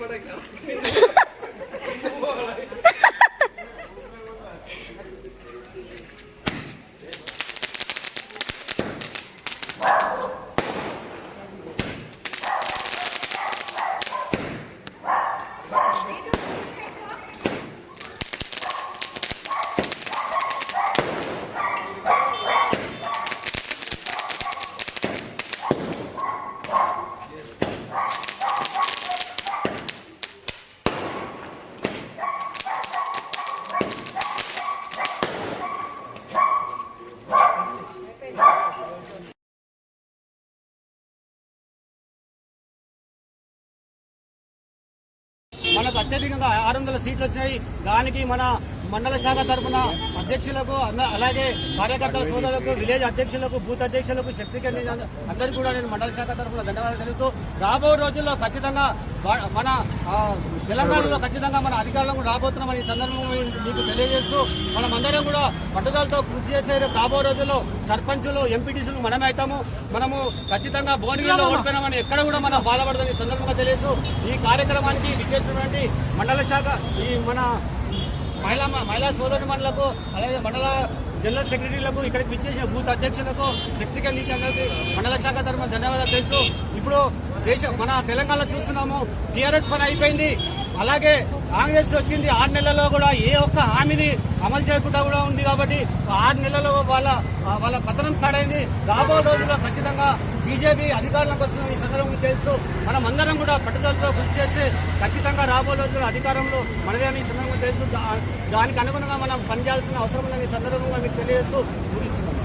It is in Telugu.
but I got మనకు అత్యధికంగా ఆరు వందల సీట్లు వచ్చినాయి. దానికి మన మండల శాఖ తరఫున అధ్యక్షులకు అలాగే కార్యకర్తల సోదరులకు విలేజ్ అధ్యక్షులకు బూత్ అధ్యక్షులకు శక్తి కేంద్ర అందరికీ కూడా నేను మండల శాఖ తరఫున ధన్యవాదాలు తెలుపుతూ రాబో రోజుల్లో ఖచ్చితంగా మన తెలంగాణలో ఖచ్చితంగా మన అధికారులకు రాబోతున్నామని ఈ సందర్భంగా మీకు తెలియజేస్తూ మనం అందరం కూడా పట్టుదలతో కృషి చేసే రాబో రోజుల్లో సర్పంచులు ఎంపీటీసీలు మనమే అవుతాము. మనము ఖచ్చితంగా భువనగిరిలో ఓడిపోయినామని ఎక్కడ కూడా మనం బాధపడదని సందర్భంగా తెలియజేస్తూ ఈ కార్యక్రమానికి విచ్చేసినటువంటి మండల శాఖ ఈ మన మహిళా మహిళా సోదరి మండలకు అలాగే మండల జనరల్ సెక్రటరీలకు ఇక్కడికి విచ్చేసిన బూత్ అధ్యక్షులకు శక్తిగా కలిగి అందరికీ మండల శాఖ తరఫున ధన్యవాదాలు తెలుసు ఇప్పుడు దేశం మన తెలంగాణలో చూస్తున్నాము టీఆర్ఎస్ పని అయిపోయింది. అలాగే కాంగ్రెస్ వచ్చింది ఆరు నెలల్లో కూడా ఏ ఒక్క హామీని అమలు చేయకుండా కూడా ఉంది కాబట్టి ఆరు నెలల్లో వాళ్ళ వాళ్ళ పతనం స్టార్ట్ అయింది. రాబో రోజుల్లో ఖచ్చితంగా బీజేపీ అధికారంలోకి వస్తున్న ఈ సందర్భంగా తెలుసు మనం అందరం కూడా పట్టుదలతో కృషి చేస్తే ఖచ్చితంగా రాబో రోజుల్లో అధికారంలో మనదే ఈ సందర్భంగా తెలుసు దానికి అనుగుణంగా మనం పనిచేయాల్సిన అవసరం ఉందని ఈ సందర్భంగా మీకు తెలియజేస్తూ ముగిస్తున్నాం.